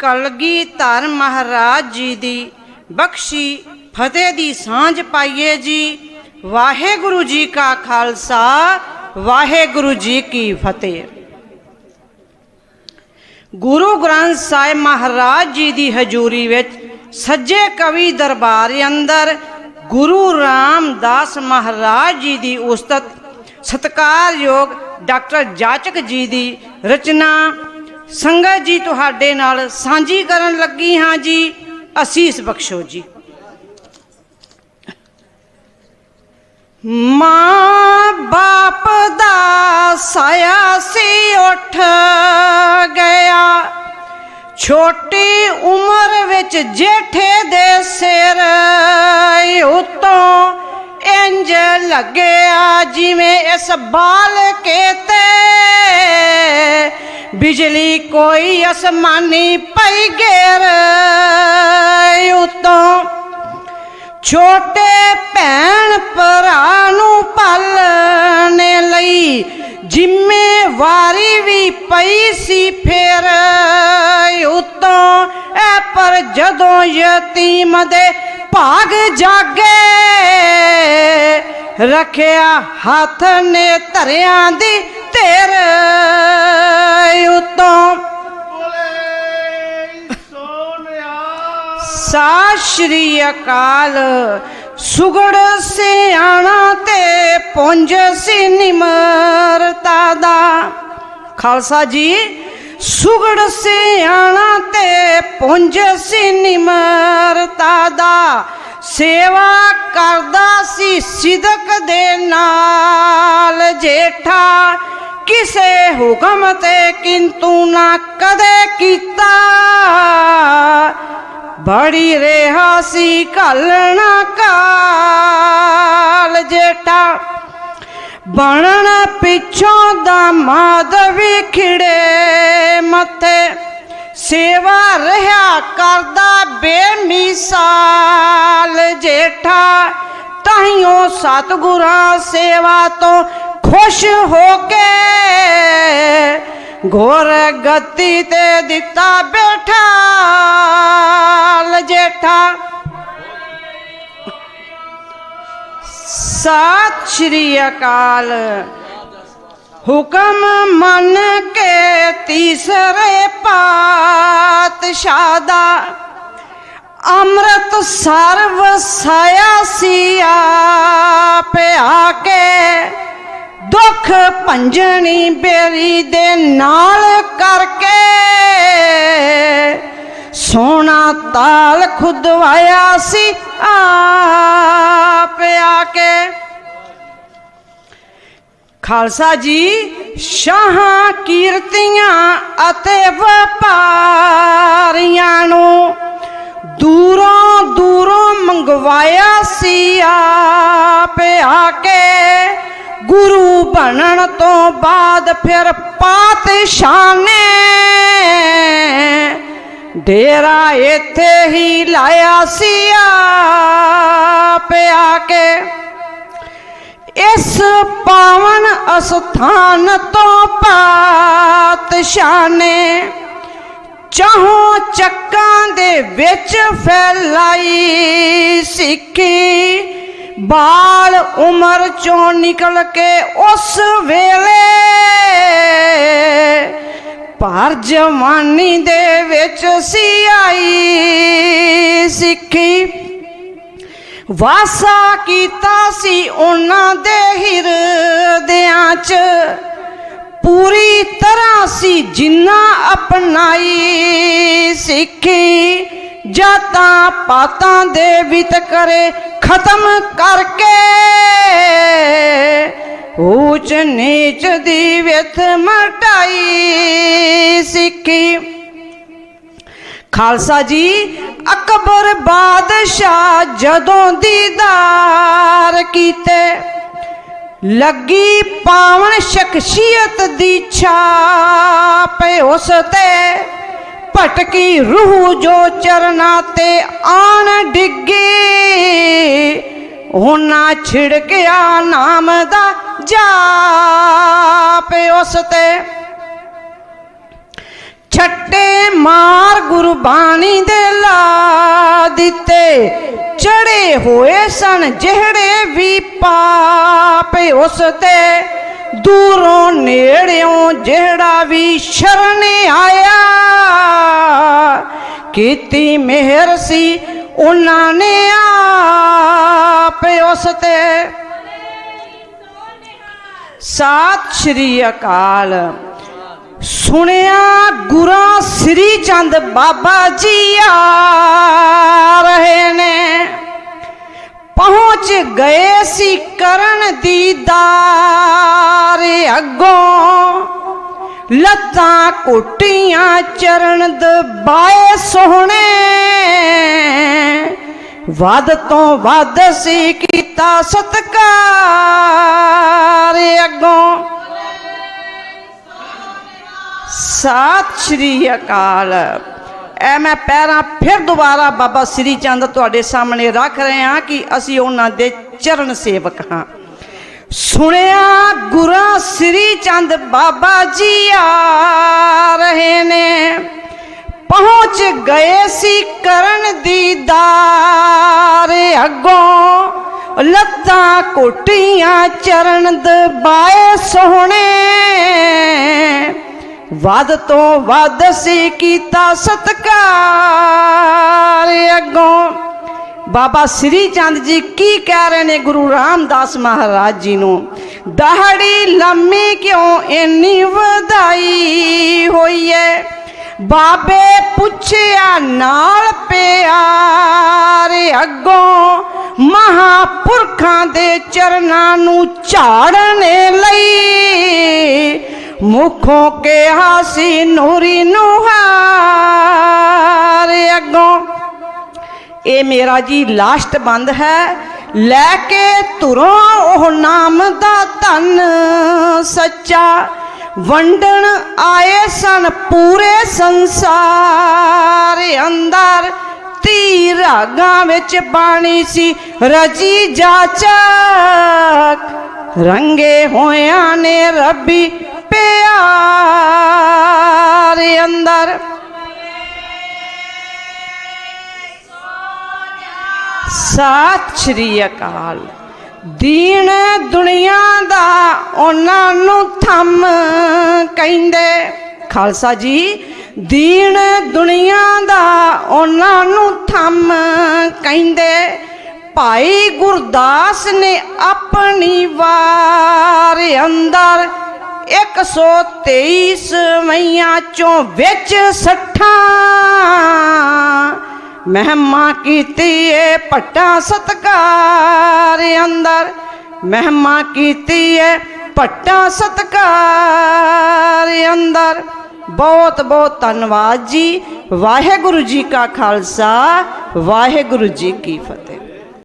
ਕਲਗੀ ਧਰ ਮਹਾਰਾਜ ਜੀ ਦੀ ਬਖਸ਼ੀ, ਫਤਿਹ ਦੀ ਸਾਂਝ ਪਾਈਏ ਜੀ। ਵਾਹਿਗੁਰੂ ਜੀ ਕਾ ਖਾਲਸਾ, ਵਾਹਿਗੁਰੂ ਜੀ ਕੀ ਫਤਿਹ। ਗੁਰੂ ਗ੍ਰੰਥ ਸਾਹਿਬ ਮਹਾਰਾਜ ਜੀ ਦੀ ਹਜ਼ੂਰੀ ਵਿੱਚ ਸੱਜੇ ਕਵੀ ਦਰਬਾਰ ਅੰਦਰ ਗੁਰੂ ਰਾਮਦਾਸ ਮਹਾਰਾਜ ਜੀ ਦੀ ਉਸਤਤ ਸਤਕਾਰਯੋਗ ਡਾਕਟਰ ਜਾਚਕ ਜੀ ਦੀ ਰਚਨਾ ਸੰਗਤ ਜੀ ਤੁਹਾਡੇ ਨਾਲ ਸਾਂਝੀ ਕਰਨ ਲੱਗੀ ਹਾਂ ਜੀ। ਅਸੀਸ ਬਖਸ਼ੋ ਜੀ। ਮਾਂ ਬਾਪ ਦਾ ਸਾਇਆ ਸੀ ਉੱਠ ਗਿਆ। ਛੋਟੀ ਉਮਰ ਵਿੱਚ ਜੇਠੇ ਦੇ ਸਿਰ ਉਤੋਂ ਇੰਜ ਲੱਗਿਆ, ਜਿਵੇਂ ਇਸ ਬਾਲ ਕੇ ਬਿਜਲੀ ਕੋਈ ਅਸਮਾਨੀ ਪਈ ਗੇਰ ਉਤੋਂ। ਛੋਟੇ ਭੈਣ ਭਰਾ ਨੂੰ ਪਾਲਣੇ ਲਈ ਜ਼ਿੰਮੇਵਾਰੀ ਵੀ ਪਈ ਸੀ ਫੇਰ ਉਤੋਂ। ਐ ਪਰ ਜਦੋਂ ਯਤੀਮ ਦੇ ਭਾਗ ਜਾਗੇ, ਰੱਖਿਆ ਹੱਥ ਨੇ ਧਰਿਆਂ ਦੀ ਤੇਰ ਉਤੋਂ ਬੋਲੇ ਸੋਨਿਆ ਸ਼੍ਰੀ ਅਕਾਲ। ਸੁਗੜ ਸਿਆਣਾ ਤੇ ਪੁੰਜ ਸੀ ਨਿਮਰਤਾ ਦਾ। ਖਾਲਸਾ ਜੀ ਸੁਗੜ ਸਿਆਣਾ ਤੇ ਪੁੰਜ ਸੀ ਨਿਮਰਤਾ ਦਾ। ਸੇਵਾ ਕਰਦਾ ਸੀ ਸਿਦਕ ਦੇ ਨਾਲ ਜੇਠਾ। ਕਿਸੇ ਹੁਕਮ ਤੇ ਕਿੰਤੂ ਨਾ ਕਦੇ ਕੀਤਾ ਬੜੀ ਰਿਹਾ ਸੀ ਘਾਲਣਾ ਕਾਲ ਜੇਠਾ ਬਣਨ ਪਿੱਛੋਂ ਦਾ ਮਾਦ ਵੀ ਖਿੜੇ ਮੱਥੇ ਸੇਵਾ ਰਹਾ ਕਰਦਾ ਬੇਮਿਸਾਲ ਜੇਠਾ ਤਾਈਓ ਸਤਿਗੁਰਾਂ ਸੇਵਾ ਤੋਂ ਖੁਸ਼ ਹੋ ਕੇ ਘੋਰ ਗਤੀ ਤੇ ਦਿੱਤਾ ਬੈਠਾ ਜੇਠਾ ਸਤਿ ਸ਼੍ਰੀ ਅਕਾਲ। ਹੁਕਮ ਮੰਨ ਕੇ ਤੀਸਰੇ ਪਾਤਸ਼ਾਹ ਦਾ ਅੰਮ੍ਰਿਤ ਸਰਵ ਸਾਇਆ ਸੀ ਭੰਜਣੀ ਬੇਰੀ ਦੇ ਨਾਲ ਕਰਕੇ ਸੋਨਾ ਤਾਲ ਖੁਦਵਾਇਆ ਸੀ ਆਪ ਆ ਕੇ। ਖਾਲਸਾ ਜੀ, ਸ਼ਾਹਾਂ, ਕੀਰਤੀਆਂ ਅਤੇ ਵਪਾਰੀਆਂ ਨੂੰ ਦੂਰੋਂ ਦੂਰੋਂ ਮੰਗਵਾਇਆ ਸੀ ਆਪ ਆ ਕੇ। ਗੁਰੂ ਬਣਨ ਤੋਂ ਬਾਅਦ ਫਿਰ ਪਾਤਸ਼ਾਹ ਨੇ ਡੇਰਾ ਇੱਥੇ ਹੀ ਲਾਇਆ ਸੀ ਪਿਆ ਕੇ। ਇਸ ਪਾਵਨ ਅਸਥਾਨ ਤੋਂ ਪਾਤਸ਼ਾਹ ਨੇ ਚਾਹੋਂ ਚੱਕਾਂ ਦੇ ਵਿੱਚ ਫੈਲਾਈ ਸਿੱਖੀ। ਬਾਲ ਉਮਰ ਚੋਂ ਨਿਕਲ ਕੇ ਉਸ ਵੇਲੇ ਪਰ ਜਵਾਨੀ ਦੇ ਵਿੱਚ ਸੀ ਆਈ ਸਿੱਖੀ। ਵਾਸਾ ਕੀਤਾ ਸੀ ਉਹਨਾਂ ਦੇ ਹਿਰਦਿਆਂ 'ਚ। ਪੂਰੀ ਤਰ੍ਹਾਂ ਸੀ ਜਿੰਨਾ ਅਪਣਾਈ ਸਿੱਖੀ। ਜਾਤਾਂ ਪਾਤਾਂ ਦੇ ਵਿਤ ਕਰੇ ਖਤਮ ਕਰਕੇ। ਊਚ ਨੀਚ ਦੀ ਵਿਥ ਮਟਾਈ ਸਿੱਖੀ। ਖਾਲਸਾ ਜੀ, ਅਕਬਰ ਬਾਦਸ਼ਾਹ ਜਦੋਂ ਦੀਦਾਰ ਕੀਤੇ, ਲੱਗੀ ਪਾਵਨ ਸ਼ਖਸੀਅਤ ਦੀ ਛਾਪ ਉਸ ਤੇ। ਭਟਕੀ ਰੂਹ ਜੋ ਚਰਨਾ ਤੇ ਆਣ ਡਿੱਗੇ ਉਹਨਾਂ ਛਿੜਕਿਆ ਨਾਮ ਦਾ ਜਾਪ ਉਸ ਤੇ। ਛੱਟੇ ਮਾਰ ਗੁਰਬਾਣੀ ਦੇ ਲਾ ਦਿੱਤੇ ਚੜੇ ਹੋਏ ਸਨ ਜਿਹੜੇ ਵੀ ਪਾਪ ਉਸ ਤੇ। ਦੂਰੋਂ ਨੇੜਿਓਂ ਜਿਹੜਾ ਵੀ ਸ਼ਰਨ ਆਇਆ, ਕੀਤੀ ਮਿਹਰ ਸੀ ਉਹਨਾਂ ਨੇ ਆਪ ਉਸ ਤੇ। ਸਤਿ ਸ਼੍ਰੀ ਅਕਾਲ। ਸੁਣਿਆ ਗੁਰਾਂ ਸ੍ਰੀ ਚੰਦ ਬਾਬਾ ਜੀ ਆ ਰਹੇ ਨੇ। ਪਹੁੰਚ ਗਏ ਸੀ ਕਰਨ ਦੀਦਾਰ ਅੱਗੋਂ। ਲੱਤਾਂ ਕੋਟੀਆਂ ਚਰਨ ਦਬਾਏ ਸੋਹਣੇ। ਵੱਧ ਤੋਂ ਵੱਧ ਸੀ ਕੀਤਾ ਸਤਕਾਰ ਅੱਗੋਂ। ਸਤਿ ਸ਼੍ਰੀ ਅਕਾਲ। ਐ ਮੈਂ ਪੈਰਾਂ ਫਿਰ ਦੁਬਾਰਾ ਬਾਬਾ ਸ੍ਰੀ ਚੰਦ ਤੁਹਾਡੇ ਸਾਹਮਣੇ ਰੱਖ ਰਹੇ ਹਾਂ ਕਿ ਅਸੀਂ ਉਹਨਾਂ ਦੇ ਚਰਨ ਸੇਵਕ ਹਾਂ। ਸੁਣਿਆ ਗੁਰਾਂ ਸ੍ਰੀ ਚੰਦ ਬਾਬਾ ਜੀ ਆ ਰਹੇ ਨੇ। ਪਹੁੰਚ ਗਏ ਸੀ ਕਰਨ ਦੀਦਾਰ ਅੱਗੋਂ। ਲੱਤਾਂ ਕੋਟੀਆਂ ਚਰਨ ਦਬਾਏ ਸੋਹਣੇ। ਵੱਧ ਤੋਂ ਵੱਧ ਸੀ ਕੀਤਾ ਸਤਕਾਰ ਅੱਗੋਂ। ਬਾਬਾ ਸ੍ਰੀ ਚੰਦ ਜੀ ਕੀ ਕਹਿ ਰਹੇ ਨੇ ਗੁਰੂ ਰਾਮਦਾਸ ਮਹਾਰਾਜ ਜੀ ਨੂੰ? ਦਹੜੀ ਲੰਮੀ ਕਿਉਂ ਇੰਨੀ ਵਧਾਈ ਹੋਈ ਏ ਬਾਬੇ ਪੁੱਛਿਆ ਨਾਲ ਪਿਆਰ ਅੱਗੋਂ। ਮਹਾਪੁਰਖਾਂ ਦੇ ਚਰਨਾਂ ਨੂੰ ਝਾੜਨ ਲਈ ਮੁਖੋਂ ਕਿਹਾ ਸੀ ਨੂਰੀ ਨੂਹਾਰ ਅੱਗੋਂ। ਇਹ ਮੇਰਾ ਜੀ ਲਾਸਟ ਬੰਦ ਹੈ, ਲੈ ਕੇ ਤੁਰੋ ਉਹ ਨਾਮ ਦਾ ਧਨ ਸੱਚਾ। ਵੰਡਣ ਆਏ ਸਨ ਪੂਰੇ ਸੰਸਾਰ, ਅੰਦਰ ਤੀ ਰਾਗਾਂ ਵਿੱਚ ਬਾਣੀ ਸੀ, ਰਜੀ ਜਾਚਕ ਰੰਗੇ ਹੋਇਆਂ ਨੇ ਰੱਬੀ ਪਿਆਰ ਅੰਦਰ। ਸਤਿ ਸ਼੍ਰੀ ਅਕਾਲ। ਦੀਨ ਦੁਨੀਆ ਦਾ ਉਹਨਾਂ ਨੂੰ ਥੰਮ ਕਹਿੰਦੇ। ਖਾਲਸਾ ਜੀ, ਦੀਨ ਦੁਨੀਆ ਦਾ ਉਹਨਾਂ ਨੂੰ ਥੰਮ ਕਹਿੰਦੇ। ਭਾਈ ਗੁਰਦਾਸ ਨੇ ਆਪਣੀ ਵਾਰ ਅੰਦਰ 123 ਸਵਈਆਂ ਚੋਂ ਵਿੱਚ ਸੱਠਾਂ। ਮਹਿਮਾ ਕੀਤੀ ਏ ਪੱਟਾ ਸਤਕਾਰ ਅੰਦਰ। ਮਹਿਮਾ ਕੀਤੀ ਏ ਪੱਟਾ ਸਤਕਾਰ ਅੰਦਰ। ਬਹੁਤ ਬਹੁਤ ਧੰਨਵਾਦ ਜੀ। ਵਾਹਿਗੁਰੂ ਜੀ ਕਾ ਖਾਲਸਾ, ਵਾਹਿਗੁਰੂ ਜੀ ਕੀ ਫਤਿਹ।